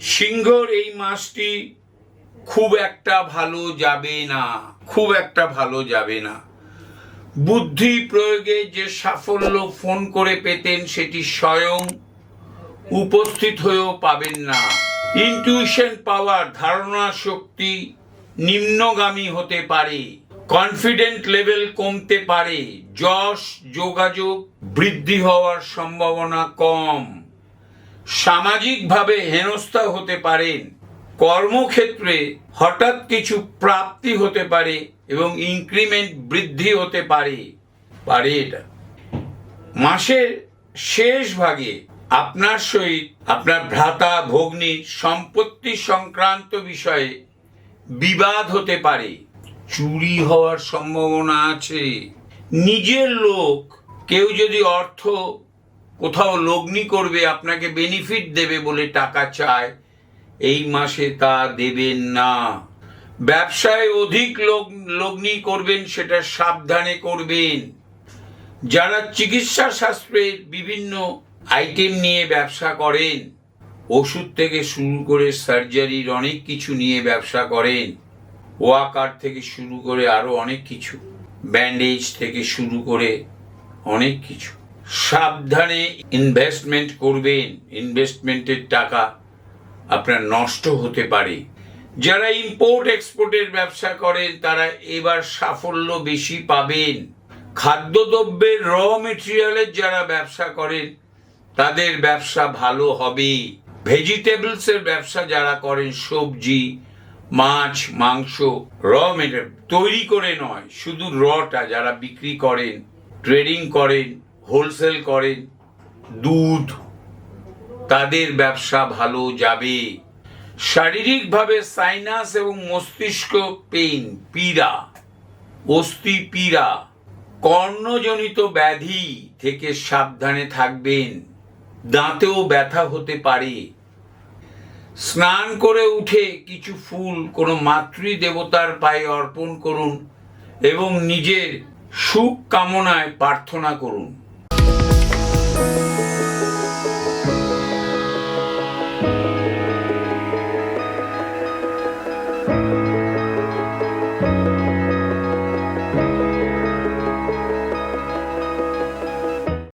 সিংহর এই মাসটি খুব একটা ভালো যাবে না, খুব একটা ভালো যাবে না। বুদ্ধি প্রয়োগে যে সাফল্য ফোন করে পেতেন সেটি স্বয়ং উপস্থিত হয়েও পাবেন না। ইনটিউশন পাওয়ার ধারণা শক্তি নিম্নগামী হতে পারে কনফিডেন্ট লেভেল কমতে পারে, যশ যোগাযোগ বৃদ্ধি হওয়ার সম্ভাবনা কম। সামাজিকভাবে হেনস্থা হতে পারেন কর্মক্ষেত্রে হঠাৎ কিছু প্রাপ্তি হতে পারে এবং ইনক্রিমেন্ট বৃদ্ধি হতে পারে। পারে এটা। মাসের শেষ ভাগে আপনার সহিত আপনার ভ্রাতা ভগ্নির সম্পত্তি সংক্রান্ত বিষয়ে বিবাদ হতে পারে। চুরি হওয়ার সম্ভাবনা আছে। নিজের লোক কেউ যদি অর্থ কোথাও লগ্নি করবে, আপনাকে বেনিফিট দেবে বলে টাকা চায়, এই মাসে তা দেবেন না। ব্যবসায় অধিক লগ্নি করবেন, সেটা সাবধানে করবেন। যারা চিকিৎসা শাস্ত্রের বিভিন্ন আইটেম নিয়ে ব্যবসা করেন, ওষুধ থেকে শুরু করে সার্জারির অনেক কিছু নিয়ে ব্যবসা করেন, ওয়াকার থেকে শুরু করে আরও অনেক কিছু ব্যান্ডেজ থেকে শুরু করে অনেক কিছু। সাবধানে ইনভেস্টমেন্ট করবেন। ইনভেস্টমেন্টের টাকা আপনার নষ্ট হতে পারে। যারা ইম্পোর্ট এক্সপোর্টের ব্যবসা করেন, তারা এবার সাফল্য বেশি পাবেন। খাদ্যদ্রব্যের র মেটেরিয়ালের যারা ব্যবসা করেন, তাদের ব্যবসা ভালো হবে। ভেজিটেবলসের ব্যবসা যারা করেন, সবজি, মাছ, মাংস র মেটেরিয়াল তৈরি করে নয়, শুধু রটা যারা বিক্রি করেন ট্রেডিং করেন হোলসেল করেন দুধ, তাদের ব্যবসা ভালো যাবে। শারীরিকভাবে সাইনাস এবং মস্তিষ্ক পেইন, পীড়া, অস্থি পীড়া, কর্ণজনিত ব্যাধি থেকে সাবধানে থাকবেন। দাঁতেও ব্যথা হতে পারে। স্নান করে উঠে কিছু ফুল, কোনো মাতৃ দেবতার পায়ে অর্পণ করুন এবং নিজের সুখ কামনায় প্রার্থনা করুন।